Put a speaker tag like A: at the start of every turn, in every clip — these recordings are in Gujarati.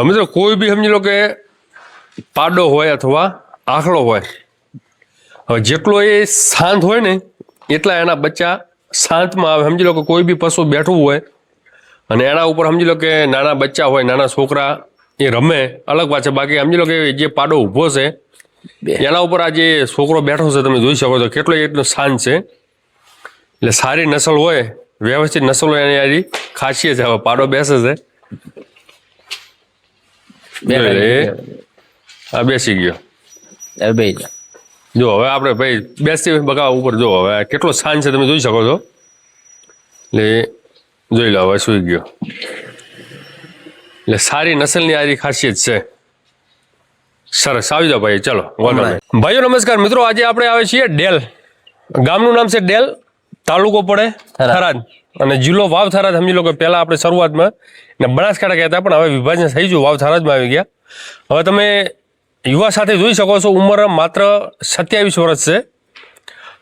A: હવે મિત્રો કોઈ બી સમજી લો કે પાડો હોય અથવા આખડો હોય. હવે જેટલો એ શાંત હોય ને એટલા એના બચ્ચા શાંતમાં આવે. સમજી લો કે કોઈ બી પશુ બેઠું હોય અને એના ઉપર સમજી લો કે નાના બચ્ચા હોય નાના છોકરા એ રમે અલગ વાત છે. બાકી સમજી લો કે જે પાડો ઊભો છે એના ઉપર આ જે છોકરો બેઠો છે તમે જોઈ શકો છો કેટલો એટલો શાંત છે. એટલે સારી નસલ હોય વ્યવસ્થિત નસલ હોય એની ખાસિયત છે. હવે પાડો બેસે છે. એ આ બેસી ગયો.
B: હવે જો.
A: હવે આપણે ભાઈ બેસતી બગા ઉપર જો હવે આ કેટલો શાન છે તમે જોઈ શકો છો. એટલે જોઈ લો હવે સુઈ ગયો. એટલે સારી નસલની આરી ખાસિયત છે. સરસ આવી જાઓ ભાઈ ચલો. ભાઈઓ નમસ્કાર. મિત્રો આજે આપણે આવે છીએ ડેલ. ગામનું નામ છે ડેલ. તાલુકો પડે
B: થરાદ.
A: અને જિલ્લો વાવ થરાદ સમજી લો કે પહેલાં આપણે શરૂઆતમાં ને બનાસકાંઠા કહેતા પણ હવે વિભાજન થઈ ગયું વાવ થરાદમાં આવી ગયા. હવે તમે યુવા સાથે જોઈ શકો છો, ઉંમર માત્ર સત્યાવીસ વર્ષ છે.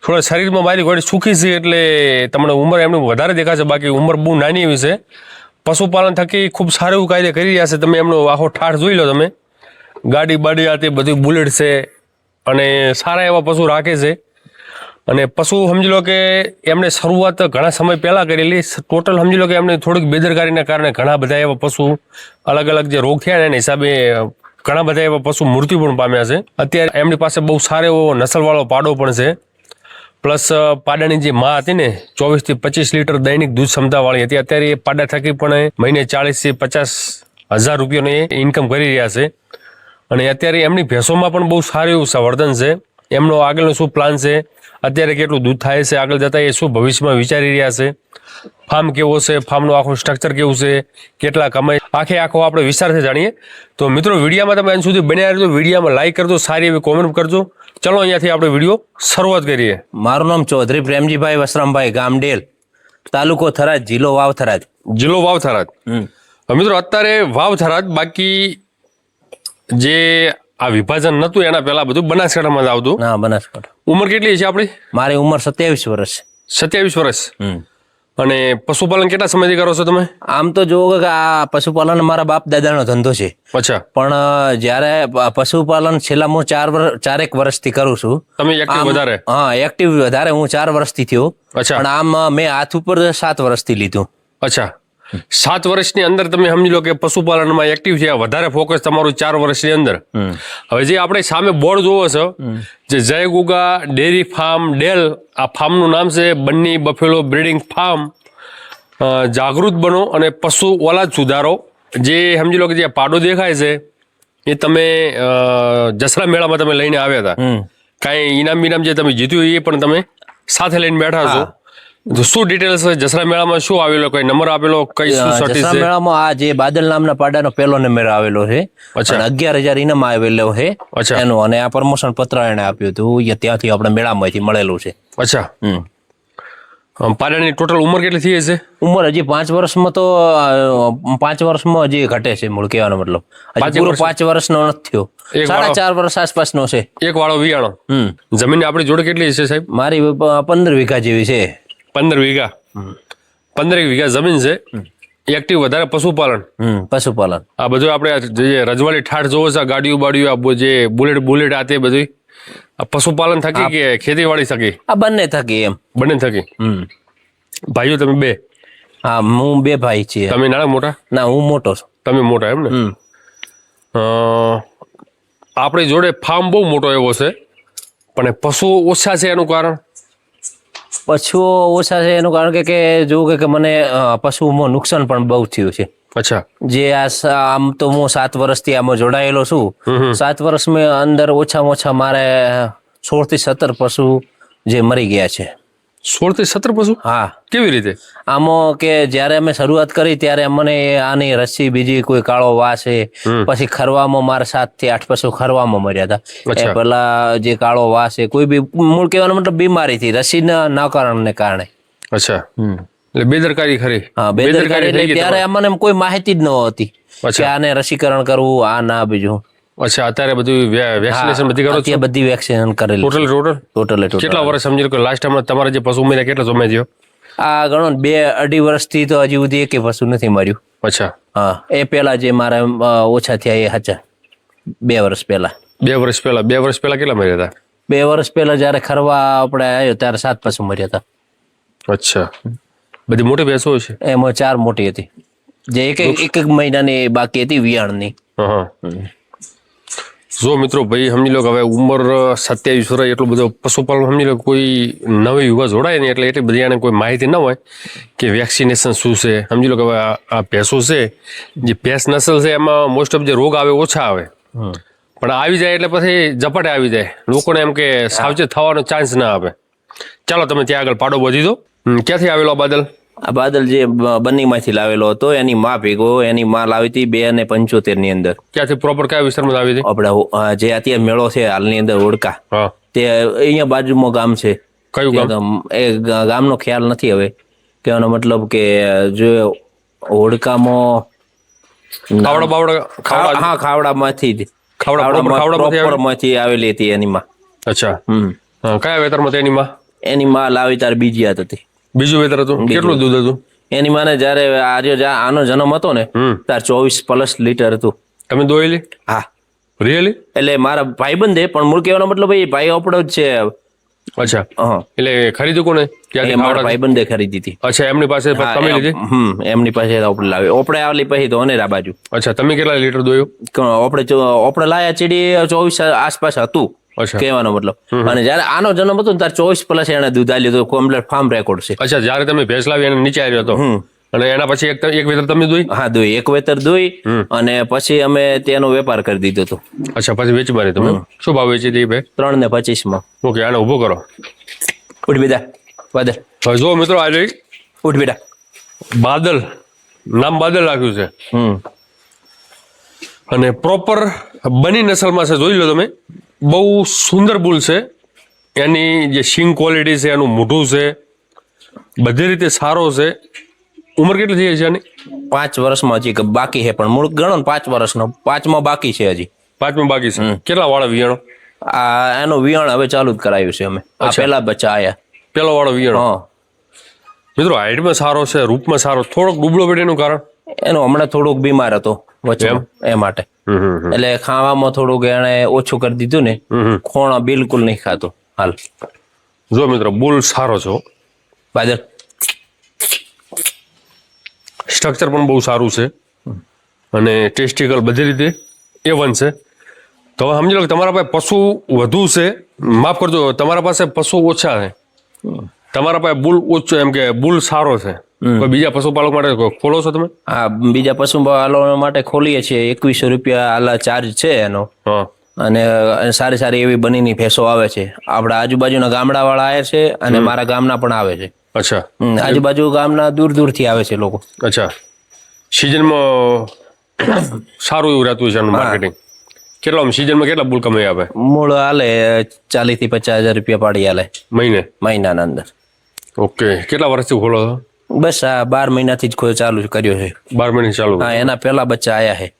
A: થોડા શરીરમાં મારી ઘોડી સુખી છે એટલે તમને ઉંમર એમની વધારે દેખાશે, બાકી ઉંમર બહુ નાની એવી છે. પશુપાલન થકી ખૂબ સારું એવું કાયદે કરી રહ્યા છે, તમે એમનો આખો ઠાઠ જોઈ લો તમે. ગાડી બાડી આ તે બધું બુલેટ છે અને સારા એવા પશુ રાખે છે. અને પશુ સમજી લો કે એમણે શરૂઆત ઘણા સમય પહેલાં કરેલી ટોટલ સમજી લો કે એમને થોડીક બેદરકારીના કારણે ઘણા બધા એવા પશુ, અલગ અલગ જે રોગ થયા એના હિસાબે ઘણા બધા એવા પશુ મૃત્યુ પણ પામ્યા છે. અત્યારે એમની પાસે બહુ સારો એવો નસલવાળો પાડો પણ છે. પ્લસ પાડાની જે માં હતી ને ચોવીસથી પચીસ લીટર દૈનિક દૂધ ક્ષમતાવાળી હતી. અત્યારે એ પાડા થકી પણ મહિને ચાળીસથી પચાસ હજાર રૂપિયાની ઇન્કમ કરી રહ્યા છે. અને અત્યારે એમની ભેંસોમાં પણ બહુ સારું એવું સંવર્ધન છે. એમનો આગળનો શું પ્લાન છે? અત્યારે કેટલું દૂધ થાય છે આગળ જતાં એ શું ભવિષ્યમાં વિચારી રહ્યા છે? ફાર્મ કેવો છે? ફાર્મનું આખું સ્ટ્રક્ચર કેવું છે? કેટલા કમાય આખે આખો આપણે વિસ્તારથી જાણીએ. તો મિત્રો વિડીયામાં તમે અંત સુધી બન્યા રહેજો. વિડીયામાં લાઇક કરજો સારી એવી કોમેન્ટ કરજો. ચલો અહીંયાથી આપણે વીડિયો શરૂઆત કરીએ.
B: મારું નામ ચૌધરી પ્રેમજીભાઈ વસરામભાઈ ગામડેલ તાલુકો થરાદ જિલ્લો વાવ થરાદ.
A: જિલ્લો વાવ થરાદ. મિત્રો અત્યારે વાવ થરાદ બાકી જે આ વિભાજન નહોતું એના પહેલા બધું બનાસકાંઠામાં જ આવતું.
B: ના બનાસકાંઠા.
A: ઉંમર કેટલી છે આપણી?
B: મારી ઉંમર સત્યાવીસ વર્ષ
A: સત્યાવીસ વર્ષ. અને પશુપાલન કેટલા સમયથી કરો છો તમે?
B: આમ તો જુઓ કે આ પશુપાલન મારા બાપ દાદાનો ધંધો છે.
A: અચ્છા.
B: પણ જ્યારે પશુપાલન છેલ્લા હું ચાર ચારેક વર્ષથી કરું છું.
A: તમે એક્ટિવ વધારે?
B: હા એક્ટિવ વધારે. હું ચાર વર્ષથી થયો.
A: અચ્છા.
B: પણ આમ મેં હાથ ઉપર સાત વર્ષથી લીધું.
A: અચ્છા. સાત વર્ષની અંદર તમે સમજી લો કે પશુપાલનમાં એક્ટિવ છે વધારે ફોકસ તમારું ચાર વર્ષની અંદર. હવે જે આપણે સામે બોર્ડ જોવો છો જે જયગુગા ડેરી ફાર્મ ડેલ આ ફાર્મનું નામ છે બન્ની બફેલો બ્રીડિંગ ફાર્મ જાગૃત બનો અને પશુ ઓલાદ સુધારો. જે સમજી લો કે જે પાડો દેખાય છે એ તમે જસરા મેળામાં તમે લઈને આવ્યા હતા. કાંઈ ઇનામ બિનામ જે તમે જીત્યું એ પણ તમે સાથે લઈને બેઠા છો. તો શું ડિટેલ્સ છે જસરા મેળામાં શું આવેલો? કઈ નંબર આપેલો? કઈ શું સર્ટી
B: જસરા
A: છે
B: મેળામાં આ જે બાદલ નામના પાડાનો પહેલો નંબર આવેલો છે. અને અગિયાર હજાર ઇનામ આવેલો છે. એનો અને આ પ્રમોશન પત્ર એને આપ્યું હતું. એ ત્યાંથી આપણે મેળામાંથી મળેલું છે.
A: અચ્છા. પાડાની ટોટલ ઉંમર કેટલી થઈ હશે?
B: ઉંમર હજી પાંચ વર્ષમાં તો પાંચ વર્ષમાં હજી ઘટે છે મૂળ કહેવાનો મતલબ. પૂરો
A: વર્ષ?
B: પાંચ વર્ષનો નથી થયો. સાડા ચાર વર્ષ આસપાસનો છે.
A: એક વાળો વિયાણો.
B: હમ.
A: જમીન આપણી જોડે કેટલી છે સાહેબ?
B: મારી પંદર વીઘા જેવી છે.
A: પંદર વીઘા. પંદર વીઘા જમીન છે. એક્ટિવ વધારે પશુપાલન.
B: હમ પશુપાલન.
A: આ બધું આપણે જે રજવાડી ઠાઠ જોવો છે ગાડીઓ બાડીઓ આ જે બુલેટ બુલેટ આ તે બધી આ પશુપાલન થકી કે ખેતીવાડી થકી?
B: આ બંને થકી એમ.
A: બંને થકી?
B: હમ.
A: ભાઈઓ તમે બે?
B: હા હું બે ભાઈ છીએ.
A: તમે નાના મોટા?
B: ના હું મોટો છું.
A: તમે મોટા એમ ને? આપણી જોડે ફાર્મ બહુ મોટો એવો છે પણ પશુ ઓછા છે એનું કારણ?
B: પશુઓ ઓછા છે એનું કારણ કે કે જોવું કે- કે મને પશુઓમાં નુકસાન પણ બહુ થયું છે.
A: અચ્છા.
B: જે આ આમ તો હું સાત વર્ષથી આમાં જોડાયેલો છું. સાત વર્ષ મેં અંદર ઓછામાં ઓછા મારે સોળથી સત્તર પશુ જે મરી ગયા છે.
A: સોળથી સત્તર પશુ?
B: હા.
A: કેવી રીતે?
B: આમાં કે જ્યારે અમે શરૂઆત કરી ત્યારે મને આની રસી બીજી કોઈ કાળો વાસ છે પછી ખરવામાં મારા સાતથી આઠ પશુ ખરવામાં મર્યા હતા. એ પેલા જે કાળો વાસ છે કોઈ બી મૂળ કહેવાનો મતલબ બીમારી થી રસીના ના કારણને કારણે.
A: અચ્છા. એટલે બેદરકારી ખરી.
B: હા બેદરકારી એટલે ત્યારે અમને કોઈ માહિતી જ ન હતી કે આને રસીકરણ કરવું આ ના બીજું.
A: અચ્છા અત્યારે બધું વેક્સિનેશન બધી કરો છો?
B: બધી વેક્સિનેશન કરેલી
A: ટોટલ ટોટલ
B: ટોટલે ટોટલ
A: કેટલા વર્ષ સમજી કે લાસ્ટ ટાઈમ તમારે જે પશુ મર્યા કેટલા સમય થયો?
B: આ ગણો બે અઢી વર્ષથી તો હજી સુધી એકે પશુ નથી માર્યું.
A: અચ્છા.
B: હા એ પહેલા જે મારા ઓછા થયા એ હાચા બે વર્ષ પહેલા.
A: બે વર્ષ પહેલા બે વર્ષ પહેલા કેટલા મર્યા હતા?
B: બે વર્ષ પહેલા જ્યારે ખરવા આપણે આવ્યો ત્યારે સાત પશુ મર્યા હતા.
A: અચ્છા. બધી મોટી ભેંસો છે?
B: એમાં ચાર મોટી હતી. જે એક એક એક મહિનાની બાકી હતી વિયાણની.
A: હા જો મિત્રો ભાઈ સમજી લો કે હવે ઉંમર સત્યાવીસ વર્ષ એટલું બધું પશુપાલન સમજી લો કે કોઈ નવી યુવા જોડાય ને એટલે એટલી બધી આને કોઈ માહિતી ન હોય કે વેક્સિનેશન શું છે. સમજી લો કે હવે આ- આ ભેંસો છે જે ભેંસ નસલ છે એમાં મોસ્ટ ઓફ જે રોગ આવે ઓછા આવે. પણ આવી જાય એટલે પછી ઝપટે આવી જાય. લોકોને એમ કે સાવચેત થવાનો ચાન્સ ના આપે ચાલો તમે ત્યાં આગળ પાડો વધી દો. ક્યાંથી આવેલો બાદલ?
B: આ બાદલ જે બન્નીમાંથી લાવેલો હતો એની માં ભેગો એની માં લાવી હતી બે અને પંચોતેરની અંદર.
A: ક્યાંથી? પ્રોપર કયા વિસ્તારમાં લાવી હતી?
B: આપણે જે અત્યારે મેળો છે હાલની અંદર ઓળકા તે અહીંયા બાજુમાં ગામ છે.
A: કયું ગામ?
B: એ ગામનો ખ્યાલ નથી હવે. કહેવાનો મતલબ કે જો હોડકામાં
A: ખાવડા બાવડા ખાવડા
B: હા ખાવડામાંથી જ.
A: ખાવડા ખાવડામાંથી
B: આવેલી હતી એની માં.
A: અચ્છા.
B: હમ.
A: કયા વેતરમાં તેની માં?
B: એની માં લાવી તાર બીજી હાથ હતી.
A: બીજું વેતર હતું? કેટલું દૂધ હતું?
B: એની માને જયારે જા- આનો જન્મ હતો ને ત્યારે ચોવીસ પ્લસ લીટર હતું.
A: તમે દોયેલી?
B: હા.
A: રિયલી?
B: એટલે મારા ભાઈબંધે પણ મૂળ કહેવાનો મતલબ એ ભાઈ આપણો જ છે.
A: અચ્છા.
B: હા.
A: એટલે ખરીદ્યું કોને
B: મારા ભાઈબંધે ખરીદી હતી.
A: અચ્છા એમની પાસે તમે લીધી?
B: હમ એમની પાસે આપણે લાવી ઓપડે આવેલી પછી તો અનેરા બાજુ.
A: અચ્છા તમે કેટલા લીટર દોયું?
B: આપણે ઓપડે લાયા ચીડી ચોવીસ આસપાસ હતું. કહેવાનો મતલબ. અને જયારે આનો જન્મ હતો ત્યારે ચોવીસ પ્લસ એને દૂધ આલ્યું હતું કમ્પ્લેટ ફાર્મ રેકોર્ડ છે.
A: અચ્છા જ્યારે તમે ભેંસ લાવી એને નીચે આવ્યો હતો. અને એના પછી એક એક વેતર તમે દોઈ?
B: હા દોઈ. એક વેતર દોઈ અને પછી અમે તેનો વેપાર કરી દીધો હતો.
A: અચ્છા પછી વેચી મારી તમે? શું ભાવ વેચી દીધી ભાઈ
B: ત્રણ ને પચીસમાં.
A: ઓકે આને ઊભો કરો.
B: ઉઠ બેટા બાદલ
A: હવે જો મિત્રો આ રહી
B: ઉઠ બેટા.
A: બાદલ નામ બાદલ રાખ્યું છે.
B: હમ.
A: અને પ્રોપર બની નસલમાં છે જોઈ લો તમે. બહુ સુંદર બુલ છે. એની જે સિંગ ક્વોલિટી છે એનું મોઢું છે બધી રીતે સારો છે. ઉંમર કેટલી થઈ છે આની?
B: પાંચ વર્ષમાં હજી બાકી છે પણ મૂળ ગણો ને પાંચ વર્ષનો. પાંચમાં બાકી છે હજી.
A: પાંચમાં બાકી છે. કેટલા વાળા વિયાણો?
B: આ એનું વિયાણ હવે ચાલુ જ કરાયું છે અમે. આ પેલા બચ્ચા આયા.
A: પેલો વાળો વિયાણ?
B: હા.
A: મિત્રો હાઈટમાં સારો છે રૂપમાં સારો. થોડોક ડૂબળો પડે એનું કારણ?
B: એનો હમણાં થોડોક બીમાર હતો. વચ્ચે એ માટે. એટલે ખાવામાં થોડુંક એને ઓછું કરી દીધું ને ખોણા બિલકુલ નહીં ખાતો હાલ.
A: જો મિત્રો બુલ સારો છે
B: બાજર
A: સ્ટ્રક્ચર પણ બહુ સારું છે. અને ટેસ્ટિકલ બધી રીતે એ વન છે. તો હવે સમજી લો કે તમારા પાસે પશુ વધુ છે. માફ કરજો તમારા પાસે પશુ ઓછા છે. તમારા પાસે બુલ ઓછો એમ કે બુલ સારો છે. કોઈ બીજા પશુપાલક માટે ખોલો છો તમે?
B: આ બીજા પશુપાલકો માટે ખોલીએ છીએ. એકવીસો રૂપિયા આલા ચાર્જ છે એનો.
A: હા.
B: અને સારી સારી એવી બનીની ભેંસો આવે છે. આપણા આજુબાજુના ગામડા વાળા આવે છે અને મારા ગામના પણ આવે છે.
A: અચ્છા.
B: આજુબાજુ ગામના દૂર દૂરથી આવે છે લોકો.
A: અચ્છા. સિઝનમાં સારું એવું રહેતું છે માર્કેટિંગ. કેટલા સિઝનમાં કેટલા બુલ કમાઈ આવે
B: મૂળ હાલે ચાલીસથી પચાસ હજાર રૂપિયા પાડી હાલે.
A: મહિને?
B: મહિનાના અંદર.
A: ઓકે. કેટલા વર્ષથી ખોલો છો?
B: બસ આ બાર મહિનાથી જ કોઈ ચાલુ કર્યો છે.
A: બાર મહિના ચાલુ
B: હા એના પહેલા બચ્ચા આયા છે.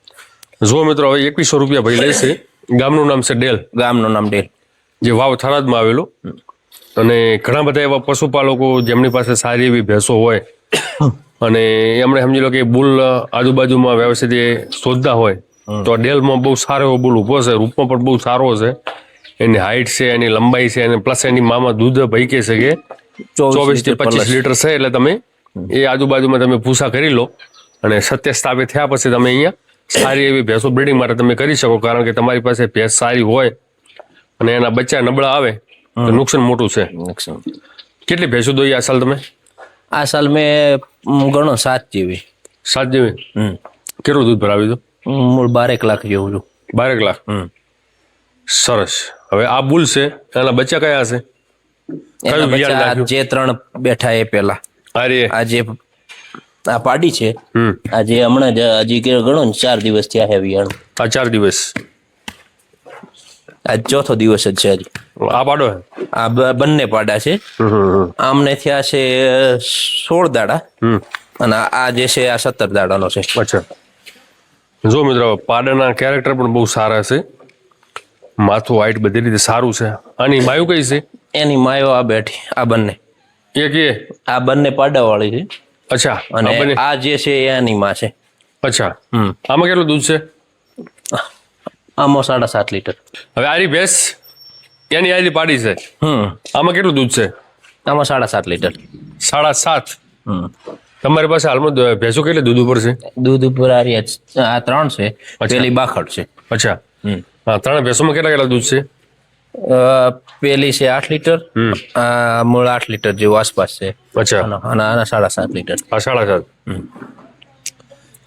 A: જો મિત્રો હવે એકવીસો રૂપિયા ભાઈ લેશે ગામનું નામ છે ડેલ.
B: ગામનું નામ ડેલ.
A: જે વાવ થરાદમાં આવેલું. અને ઘણા બધા એવા પશુપાલકો જેમની પાસે સારી એવી ભેંસો હોય. અને એમણે સમજી લો કે બુલ આજુબાજુમાં વ્યવસ્થિત એ શોધતા હોય તો ડેલમાં બહુ સારો એવો બુલ ઊભો છે. રૂપમાં પણ બહુ સારો છે. એની હાઈટ છે એની લંબાઈ છે અને પ્લસ એની મામાં દૂધ ભાઈ કે છે કે ચોવીસથી પચીસ લીટર છે એટલે તમે એ આજુબાજુમાં તમે પૂસા કરી લો અને સત્ય સ્થાપિત થયા પછી તમે અહીંયા સારી એવી ભેંસો બ્રિડિંગ માટે તમે કરી શકો કારણ કે તમારી પાસે ભેંસ સારી હોય અને એના બચ્ચા નબળા આવે તો નુકસાન મોટું છે. કેટલી ભેંસો દોઈ આ સાલ તમે?
B: આ સાલ મેં ગણો સાત જેવી.
A: સાત જેવી. કેટલું દૂધ ભરાવ્યું હતું?
B: મૂળ બારેક લાખ જેવું છું
A: બારેક લાખ? સરસ. હવે આ બુલ છે એના બચ્ચા કયા હશે?
B: જે ત્રણ બેઠા એ પેલા
A: અરે.
B: આ આ પાડી છે.
A: હમ.
B: આ હમણાં જ હજી કે ગણો ને ચાર દિવસ થયા છે વિયાણ
A: આ ચાર દિવસ.
B: આજ ચોથો દિવસ જ છે હજી
A: આ પાડો?
B: આ બંને પાડા છે. આમને થયા છે સોળ દાડા. અને આ- આ જે છે આ સત્તર દાડાનો છે.
A: અચ્છા. જો મિત્રો પાડાના કેરેક્ટર પણ બહુ સારા છે. માથું હાઈટ બધી રીતે સારું છે. આની માયું કઈ છે?
B: એની માયો આ બેઠી આ બંને.
A: એક એ
B: આ બંને પાડા વાળી છે.
A: અચ્છા
B: અને આ જે છે એ એની માં છે.
A: અચ્છા
B: હમ.
A: આમાં કેટલું દૂધ છે?
B: આમાં સાડા સાત લીટર.
A: હવે આરી ભેંસ? એની આરી પાડી છે.
B: હમ.
A: આમાં કેટલું દૂધ છે?
B: આમાં સાડા સાત લીટર.
A: સાડા સાત?
B: હમ.
A: તમારી પાસે હાલમાં ભેંસો કેટલી દૂધ ઉપર છે?
B: દૂધ ઉપર આરી આ ત્રણ છે. પેલી બાખડ છે.
A: અચ્છા.
B: હમ.
A: ત્રણ ભેંસોમાં કેટલા કેટલા દૂધ છે?
B: પેલી છે આઠ લીટર આ મૂળ આઠ લીટર જેવું આસપાસ છે.
A: અચ્છા.
B: અને આના સાડા સાત લીટર.
A: આ સાડા સાત?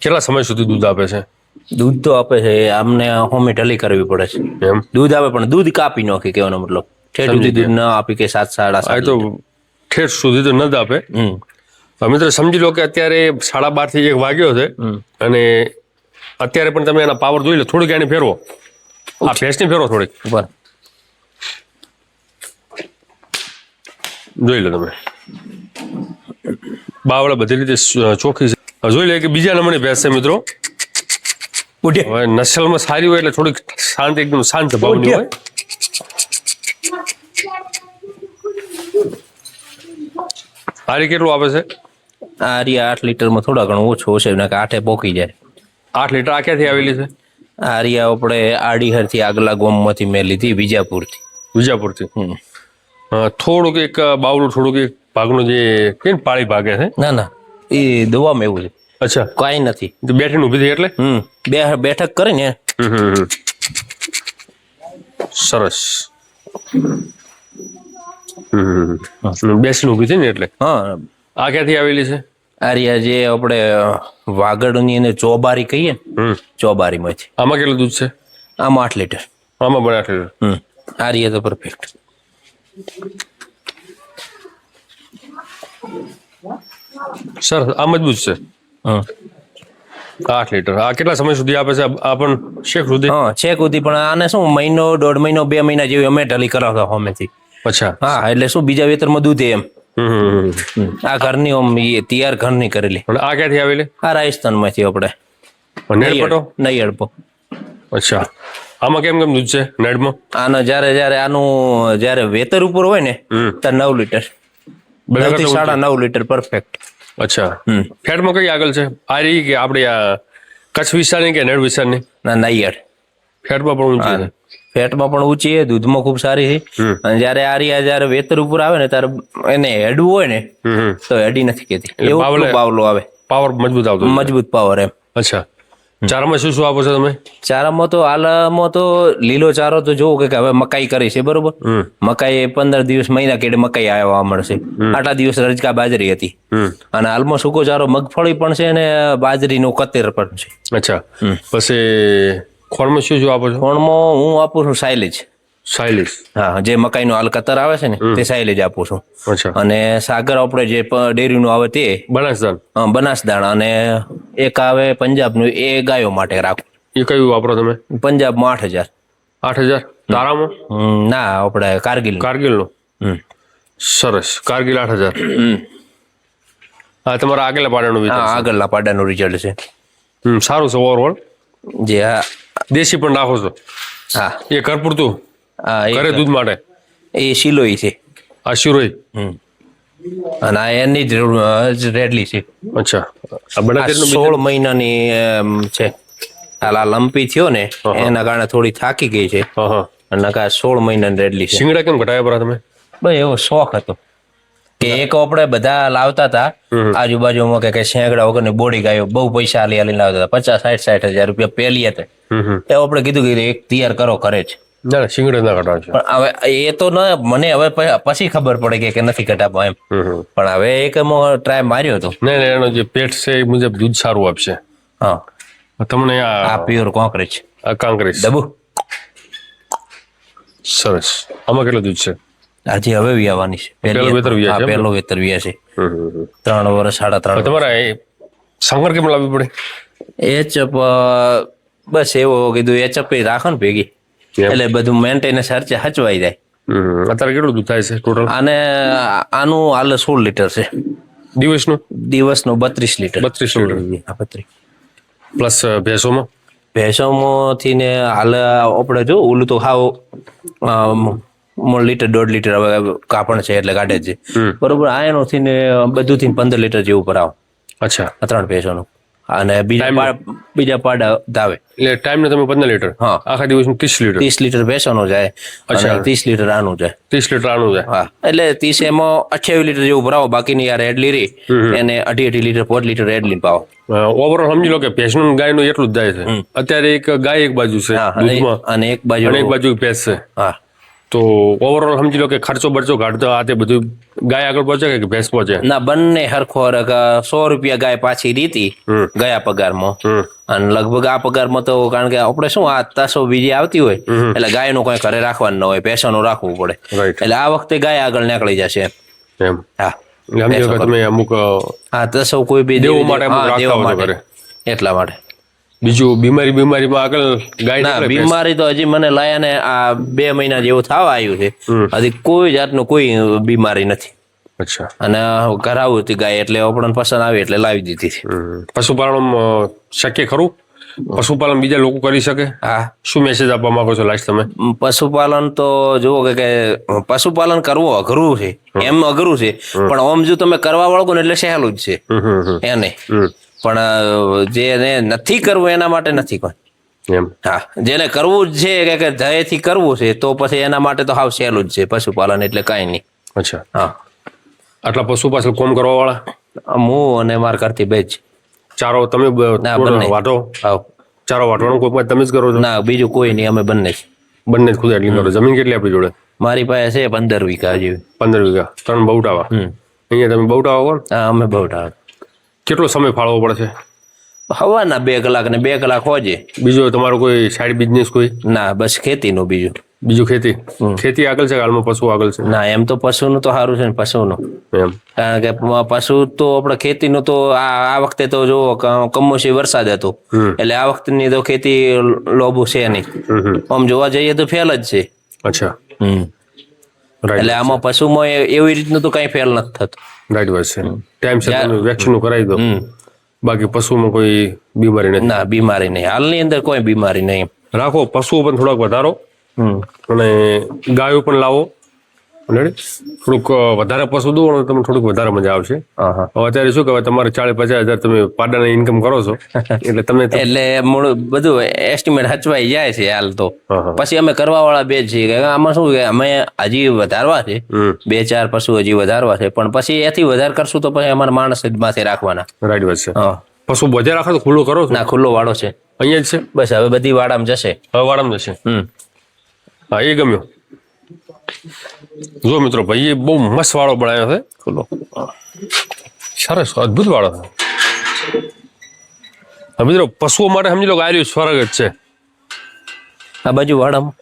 A: કેટલા સમય સુધી દૂધ આપે છે?
B: દૂધ તો આપે છે આમને હોમે ઢલી કરવી પડે છે.
A: એમ?
B: દૂધ આપે પણ દૂધ કાપી નાખી કહેવાનો મતલબ. ઠેઠ સુધી દૂધ ન આપી કે સાત સાડા સાત
A: તો ઠેઠ સુધી તો ન જ આપે. મિત્રો સમજી લો કે અત્યારે સાડા બારથી એક વાગ્યો છે અને અત્યારે પણ તમે એના પાવર જોઈ લો થોડીક એને ફેરવો. આ ભેંસની ફેરવો થોડીક.
B: ઉપર.
A: જોઈ લો તમે. બાવળા બધી રીતે સ- ચોખ્ખી છે. હવે જોઈ લે કે બીજા નંબરની ભેંસ છે મિત્રો.
B: ઉઠે.
A: હવે નસલમાં સારી હોય એટલે થોડીક શાંત એકદમ શાંત સ્વભાવની હોય. આરી કેટલું આપે છે?
B: આ રિયા આઠ લીટરમાં થોડા ઘણું ઓછું હશે ને કે આઠે પોકી જાય.
A: આઠ લીટર આ ક્યાંથી આવેલી છે?
B: આ રિયા આપણે આડીહરથી આગલા ગોમમાંથી મેં લીધી વિજાપુરથી.
A: વિજાપુરથી.
B: હમ.
A: અ, થોડુંક એક બાવલું થોડુંક એક ભાગનું જે કે પાળી ભાગે છે.
B: ના ના. એ દવામાં એવું છે.
A: અચ્છા.
B: કાંઈ નથી.
A: બેઠીને ઊભી થઈ એટલે?
B: હમ. બે બેઠક
A: હમ, હમ. સરસ. બેસીને ઊભી થઈ ને એટલે?
B: હા.
A: આ ક્યાંથી આવેલી છે?
B: આર્યા જે આપણે વાગડની એને ચોબારી કહીએ ને ચોબારીમાંથી.
A: આમાં કેટલું દૂધ છે?
B: આમાં આઠ લીટર.
A: આમાં પણ આઠ લીટર.
B: હમ. આ તો પરફેક્ટ
A: સરસ આ મજબૂત છે? આઠ લીટર. આ કેટલા સમય સુધી આપે છે? આપણ છેક સુધી?
B: હા છેક સુધી. પણ આને શું મહિનો દોઢ મહિનો બે મહિના જેવી અમે ઢલી કરાવતા હોમેથી
A: અચ્છા.
B: હા એટલે શું બીજા વેતરમાં દૂધ એમ. આ ઘરની ઓમ એ તૈયાર ઘરની કરેલી.
A: આ ક્યાંથી આવેલી?
B: આ રાજસ્થાનમાંથી આપણે. નૈયડપો
A: અચ્છા. આમાં કેમ કેમ દૂધ છે? નળમાં?
B: આનો જ્યારે જ્યારે આનું જ્યારે વેતર ઉપર હોય ને ત્યારે નવ લીટર.
A: બધા
B: નવથી
A: કરતા
B: સાડા નવ લીટર પરફેક્ટ
A: અચ્છા. ફેટમાં કઈ આગળ છે? આ રહી કે આપણે આ કચ્છ વિસ્તારની કે નળ વિસ્તારની?
B: ના નાઈયાડ
A: ફેટમાં પણ ઊંચી છે.
B: ફેટમાં પણ ઊંચી છે દૂધમાં ખૂબ સારી છે. અને જ્યારે આ રહ્યા જ્યારે વેતર ઉપર આવે ને ત્યારે એને હેડવું હોય ને. તો હેડી નથી કેતી એવું
A: બાવલો
B: આવે.
A: પાવર મજબૂત આવતો
B: મજબૂત પાવર એમ.
A: અચ્છા. ચારામાં શું શું આપો છો તમે?
B: ચારામાં તો હાલમાં તો લીલો ચારો તો જોવો કે હવે મકાઈ કરી છે બરોબર? મકાઈ પંદર દિવસ મહિના કેડે મકાઈ આવવા મળશે. આટલા દિવસ રજકા બાજરી હતી. અને હાલમાં સૂકો ચારો મગફળી પણ છે અને બાજરીનો કતેર પણ છે.
A: અચ્છા. પછી ખોણમાં શું શું આપો છો?
B: ખોણમાં હું આપું છું સાયલેજ
A: સાયલીસ
B: હા જે મકાઈનો હાલ કતર આવે છે ને તે સાયલેજ આપું છું. અને સાગર આપણે જે ડેરીનું આવે તે
A: બનાસદાન
B: અ, બનાસદાણા અને એક આવે પંજાબનું એ ગાયો માટે રાખું.
A: એ કયું વાપરો તમે?
B: પંજાબમાં આઠ હજાર.
A: આઠ હજાર? તારામાં?
B: ના આપણે કારગિલ
A: કારગિલનો?
B: હમ.
A: સરસ. કારગિલ આઠ હજાર. હા તમારા આગળના પાડાનું
B: હા આગળના પાડાનું રિઝલ્ટ છે.
A: સારું છે ઓવરઓલ
B: જે હા
A: દેશી પણ નાખો છો.
B: હા.
A: એ કર પૂરતું
B: હા
A: ઘરે દૂધ માટે?
B: એ શિલોઈ છે.
A: આ શિરોઈ
B: અને આ એની જ રેડલી છે.
A: અચ્છા.
B: સોળ મહિનાની છે. આ લંપી થયો ને એના કારણે થોડી થાકી ગઈ છે. અને સોળ મહિનાની રેડલી છે.
A: શિંગડા કેમ ઘટાયા પરા તમે?
B: ભાઈ એવો શોખ હતો. કે એક આપણે બધા લાવતા હતા આજુબાજુમાં કે કઈ વગરની બોડી ગાયો બહુ પૈસા આલી આલી લાવતા હતા પચાસ સાઠ સાઠ હજાર રૂપિયા પેલી હતા.
A: હમ હમ.
B: એ આપણે કીધું કે એક તૈયાર કરો કરે છે
A: ના ના ના ઘટાડો છે.
B: પણ હવે એ તો ન મને હવે પછી ખબર પડે કે- કે નથી ઘટાડવા એમ. પણ હવે એક ટ્રાય માર્યો હતો
A: નહીં નહીં એનો જે પેટ છે એ મુજબ દૂધ સારું આપશે.
B: હા.
A: તમને
B: આ
A: આ
B: પ્યોર કોંકરેજ
A: આ કાંકરેજ
B: ડબુ.
A: સરસ. આમાં કેટલું દૂધ છે?
B: આજે હવે વ્યાવાની છે. પહેલો
A: વેતર વ્યા છે
B: પહેલો વેતર વ્યા છે. ત્રણ વર્ષ સાડા ત્રણ
A: તમારે એ સંગર કેમ લાવવી પડે?
B: એ ચપ બસ એવો કીધું એ ચપી રાખો ને ભેગી? એટલે બધું મેન્ટેનન્સ ખર્ચે હચવાઈ જાય.
A: અત્યારે કેટલું દૂધ થાય છે ટોટલ
B: અને આનું હાલ સોળ લીટર છે.
A: દિવસનું?
B: દિવસનું બત્રીસ લીટર.
A: 32 લીટર.
B: બત્રીસ.
A: પ્લસ ભેંસોમાં?
B: ભેંસોમાંથી ને હાલ આપણે જો ઓલું તો હાવ લીટર દોઢ લીટર હવે કાપણ છે એટલે કાઢે જ છે બરોબર આ એનું થી ને બધું થી પંદર લીટર જેવું ભરાવ
A: અચ્છા.
B: ત્રણ ભેંસોનું. અને બીજા બીજા પાડા ધાવે.
A: એટલે ટાઈમને તમે પંદર લીટર.
B: હા.
A: આખા દિવસ ત્રીસ લીટર.
B: ત્રીસ લીટર ભેંસોનું જાય
A: અચ્છા.
B: ત્રીસ લીટર આનું જાય.
A: ત્રીસ લીટર આનું છે
B: હા. એટલે ત્રીસ એમાં અઠ્યાવીસ લીટર જેવું ભરાવો. બાકીની યાર એડલી રહી એને અઢી અઢી લીટર પોચ લીટર એડલી પાવો.
A: ઓવરઓલ સમજી લો કે ભેંસનું ને ગાયનું એટલું જ જાય છે. અત્યારે એક ગાય એક બાજુ છે
B: અને એક બાજુ
A: એક બાજુ ભેંસ છે.
B: હા.
A: તો ઓવરઓલ સમજી લો કે ખર્ચો બરચો કાઢતો આ તે બધું ગાય આગળ પહોંચે કે ભેંસ પહોંચે?
B: ના બંને હરખો સો રૂપિયા ગાય પાછી રીતી. ગયા પગારમાં. અને લગભગ આ પગારમાં તો કારણ કે આપણે શું આ તાસો બીજી આવતી હોય એટલે ગાયનું કોઈ ઘરે રાખવાનું ન હોય પૈસાનું રાખવું પડે. એટલે આ વખતે ગાય આગળ નીકળી જશે.
A: એમ.
B: હા.
A: તમે અમુક
B: હા તસો કોઈ બી
A: દેવો માટે.
B: એટલા માટે.
A: બીજું બીમારી બીમારીમાં આગળ ગાઈડ
B: બીમારી તો હજી મને લાયા ને આ બે મહિના જેવું થવા આવ્યું છે. હજી કોઈ જાતનું કોઈ બીમારી નથી.
A: અચ્છા.
B: અને કરાવું હતી ગાય એટલે આપણને પસંદ આવી એટલે લાવી દીધી હતી
A: પશુપાલન શક્ય ખરું? પશુપાલન બીજા લોકો કરી શકે?
B: હા.
A: શું મેસેજ આપવા માંગો છો લાસ્ટ તમે?
B: પશુપાલન તો જુઓ કે કે પશુપાલન કરવું અઘરું છે. એમ અઘરું છે. પણ ઓમ જો તમે કરવા વળગો ને એટલે સહેલું જ છે. એને. પણ જેને નથી કરવું એના માટે નથી કોઈ.
A: એમ.
B: હા જેને કરવું જ છે કે ધ્યેયથી કરવું છે તો પછી એના માટે તો હાવ સહેલું જ છે પશુપાલન એટલે કાંઈ નહીં.
A: અચ્છા.
B: હા.
A: આટલા પશુ પાછળ કોમ કરવા વાળા
B: હું અને માર કરતી બે જ.
A: ચારો તમે. વાટો?
B: હાવ.
A: ચારો વાટવાનું કોઈ તમે જ કરો છો?
B: ના બીજું કોઈ નહીં અમે બંને જ.
A: બંને જ ખુદ એટલી કરો જમીન કેટલી આપણી જોડે?
B: મારી પાસે છે પંદર વીઘા જેવી.
A: પંદર વીઘા. ત્રણ બહુટાવા. અહીંયા તમે બહુટાવા કોણ
B: હા અમે બહુ ટાળ
A: કેટલો સમય ફાળવો પડે છે
B: હવાના બે કલાક ને બે કલાક હોજે.
A: બીજો તમારો કોઈ સાઈડ બિઝનેસ કોઈ?
B: ના બસ ખેતીનું બીજું.
A: બીજું ખેતી? ખેતી આગળ છે હાલમાં પશુ આગળ છે?
B: ના એમ તો પશુનું તો સારું છે ને પશુનું.
A: એમ.
B: કારણ કે પશુ તો આપણે ખેતીનું તો આ આ વખતે તો જો કમોસી વરસાદ હતો. એટલે આ વખતની તો ખેતી લોબુ છે નહીં. આમ જોવા જઈએ તો ફેલ જ છે.
A: અચ્છા.
B: હમ. એટલે આમાં પશુમાં એવી રીતનું તો કઈ ફેલ નથી થતું.
A: રાઈટ વાત છે. ટાઈમ સર વેક્સિન કરાવી દો. બાકી પશુમાં કોઈ બીમારી નથી.
B: ના બીમારી નહીં. હાલની અંદર કોઈ બીમારી નહીં.
A: રાખો પશુઓ પણ થોડાક વધારો. અને ગાયો પણ લાવો. થોડુંક વધારે પશુ દો તમને થોડુંક વધારે મજા આવશે.
B: હા હા
A: હવે અત્યારે શું કહેવાય તમારે ચાલીસ પચાસ હજાર તમે પાડાના ઇન્કમ કરો છો એટલે તમે
B: એટલે મૂળ બધું એસ્ટિમેટ હચવાઈ જાય છે હાલ તો. પછી અમે કરવા વાળા બે જ છીએ. આમાં શું કે અમે હજી વધારવા છે. બે ચાર પશુ હજી વધારવા છે. પણ પછી એથી વધારે કરશું તો પછી અમારા માણસ માથે રાખવાના.
A: રાઈટ વાત છે.
B: હા.
A: પશુ બજાર રાખો તો ખુલ્લો કરો
B: ના ખુલ્લો વાળો છે.
A: અહીંયા જ છે?
B: બસ હવે બધી વાડામાં જશે.
A: હવે વાડામાં જશે?
B: હમ.
A: હા એ ગમ્યો. જો મિત્રો ભાઈએ બહુ મસ્ત વાળો બનાવ્યો છે.
B: ખુલ્લો
A: સરસ અદ્ભુત વાળો છે. મિત્રો પશુઓ માટે સમજી લો કે આર્યું સ્વર્ગ જ છે.
B: આ બાજુ વાડામાં.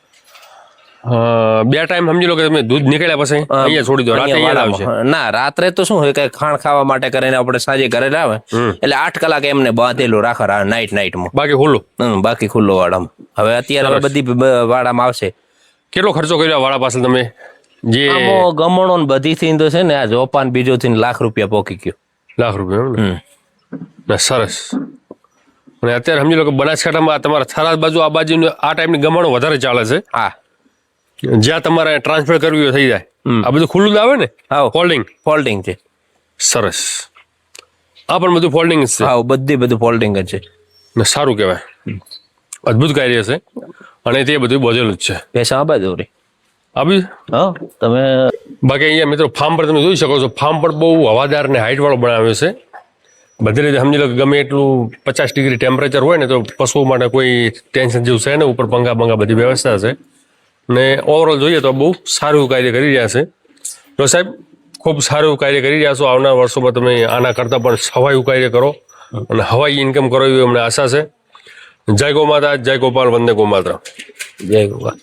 A: બે ટાઈમ સમજી લો કે તમે દૂધ નીકળ્યા પછી અહીંયા છોડી દો રાતે અહીંયા આવશે.
B: ના રાત્રે તો શું હોય કે ખાણ ખાવા માટે કરીને આપણે સાંજે ઘરે લાવે એટલે આઠ કલાક એમને બાંધેલું રાખે નાઈટ નાઈટમાં
A: બાકી ખુલ્લું?
B: બાકી ખુલ્લો વાડામાં. હવે અત્યારે બધી વાડામાં આવશે.
A: કેટલો ખર્ચો કર્યો વાળા પાસે તમે? જે
B: ગમણો ને બધી થી તો છે ને આ જોપાન બીજો થી લાખ રૂપિયા પોકી ગયો.
A: લાખ રૂપિયા ને? સરસ. અને અત્યારે સમજી લો કે બનાસકાંઠામાં તમારા થરાદ બાજુ આ બાજુ આ ટાઈપની ગમણો વધારે ચાલે છે.
B: હા.
A: જ્યાં તમારે ટ્રાન્સફર કરવી હોય થઈ જાય. આ બધું ખુલ્લું જ આવે ને?
B: હા
A: ફોલ્ડિંગ
B: ફોલ્ડિંગ છે.
A: સરસ. આ પણ બધું ફોલ્ડિંગ છે.
B: હા બધી બધું ફોલ્ડિંગ જ છે.
A: ને સારું કહેવાય. અદ્ભુત કાર્ય છે અને તે બધું બોજેલું જ છે.
B: પૈસા આ બાજુ રે
A: આ
B: હા તમે
A: બાકી અહીંયા મિત્રો ફાર્મ પર તમે જોઈ શકો છો ફાર્મ પણ બહુ હવાદાર ને હાઇટ વાળો બનાવ્યો છે. બધી રીતે સમજી લો કે ગમે એટલું પચાસ ડિગ્રી ટેમ્પરેચર હોય ને તો પશુઓ માટે કોઈ ટેન્શન જેવું છે ને ઉપર પંખા પંખા બધી વ્યવસ્થા છે. ને ઓવરઓલ જોઈએ તો બહુ સારું એવું કાર્ય કરી રહ્યા છે. તો સાહેબ ખૂબ સારું કાર્ય કરી રહ્યા છો. આવનાર વર્ષોમાં તમે આના કરતાં પણ સવાયું કાર્ય કરો. અને હવાઈ ઇન્કમ કરો એવી અમને આશા છે. જય ગોમાતા જય ગોપાલ વંદે ગોમાતા.
B: જય ગોવા